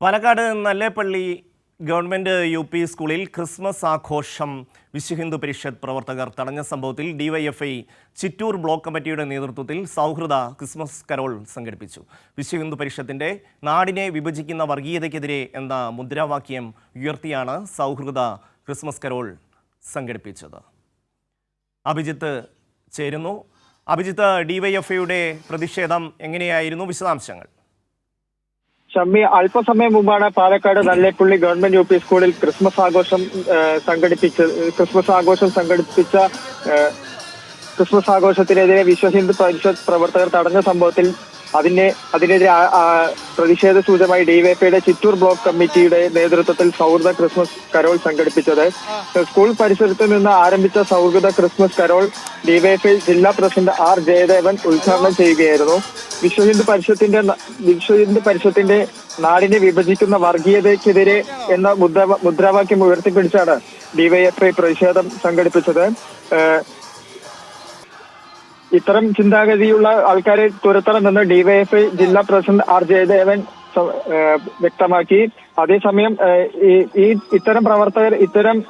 Palakkad Nallepalli government U P സ്കൂളിൽ Christmas ആഘോഷം വിശ്വഹിന്ദു പരിഷത്ത് പ്രവർത്തകർ തടഞ്ഞ സംഭവത്തിൽ ഡിവൈഎഫ്ഐ ചിറ്റൂർ ബ്ലോക്ക് കമ്മിറ്റിയുടെ നേതൃത്വത്തിൽ സൗഹൃദ ക്രിസ്മസ് കരോൾ സംഘടിപ്പിച്ചു. വിശ്വഹിന്ദു പരിഷത്തിന്റെ നാടിനെ വിഭജിക്കുന്ന വർഗീയതയ്ക്കെതിരെ എന്ന മുദ്രാവാക്യം ഉയർത്തിയാണ് സൗഹൃദ ക്രിസ്മസ് കരോൾ സംഘടിപ്പിച്ചത്. അഭിജിത്ത് ചേരുന്നു. അഭിജിത്ത് ഡിവൈഎഫ്ഐയുടെ പ്രതിഷേധം എങ്ങനെയായിരുന്നു? വിശദാംശങ്ങൾ. ഷമ്മി അല്പസമയം മുമ്പാണ് Palakkad Nallepalli government U P സ്കൂളിൽ ക്രിസ്മസ് ആഘോഷം സംഘടിപ്പിച്ച ക്രിസ്മസ് ആഘോഷം സംഘടിപ്പിച്ച ക്രിസ്മസ് ആഘോഷത്തിനെതിരെ വിശ്വ ഹിന്ദു പരിഷത്ത് പ്രവർത്തകർ തടഞ്ഞ സംഭവത്തിൽ അതിനെ അതിനെതിരെ പ്രതിഷേധ സൂചകമായി ഡിവൈഎഫ്ഐയുടെ ചിറ്റൂർ ബ്ലോക്ക് കമ്മിറ്റിയുടെ നേതൃത്വത്തിൽ സൗഹൃദ ക്രിസ്മസ് കരോൾ സംഘടിപ്പിച്ചത്. സ്കൂൾ പരിസരത്ത് നിന്ന് ആരംഭിച്ച സൗഹൃദ ക്രിസ്മസ് കരോൾ ഡിവൈഎഫ്ഐ ജില്ലാ പ്രസിഡന്റ് ആർ ജയദേവൻ ഉദ്ഘാടനം ചെയ്യുകയായിരുന്നു. വിശ്വ ഹിന്ദു പരിഷത്തിന്റെ വിശ്വഹിന്ദു വിശ്വ ഹിന്ദു പരിഷത്തിന്റെ നാടിനെ വിഭജിക്കുന്ന വർഗീയതയ്ക്കെതിരെ എന്ന മുദ്ര മുദ്രാവാക്യം ഉയർത്തിപ്പിടിച്ചാണ് ഡിവൈഎഫ്ഐ പ്രതിഷേധം സംഘടിപ്പിച്ചത്. ഇത്തരം ചിന്താഗതിയുള്ള ആൾക്കാരെ തുരത്തണമെന്ന് ഡിവൈഎഫ്ഐ ജില്ലാ പ്രസിഡന്റ് ആർ ജയദേവൻ വ്യക്തമാക്കി. അതേസമയം ഈ- ഇത്തരം പ്രവർത്തകർ ഇത്തരം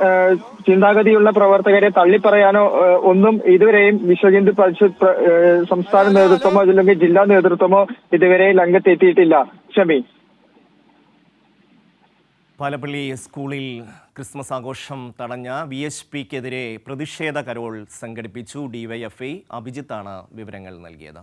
ചിന്താഗതിയുള്ള പ്രവർത്തകരെ തള്ളിപ്പറയാനോ ഒന്നും ഇതുവരെയും വിശ്വഹിന്ദു പരിഷത്ത് സംസ്ഥാന നേതൃത്വമോ അല്ലെങ്കിൽ ജില്ലാ നേതൃത്വമോ ഇതുവരെ രംഗത്തെത്തിയിട്ടില്ല. ഷമി പാലപ്പള്ളി സ്കൂളിൽ ക്രിസ്മസ് ആഘോഷം തടഞ്ഞ വി എച്ച് പിക്കെതിരെ പ്രതിഷേധ കരോൾ സംഘടിപ്പിച്ചു ഡിവൈഎഫ്ഐ. അഭിജിത്താണ് വിവരങ്ങൾ നൽകിയത്.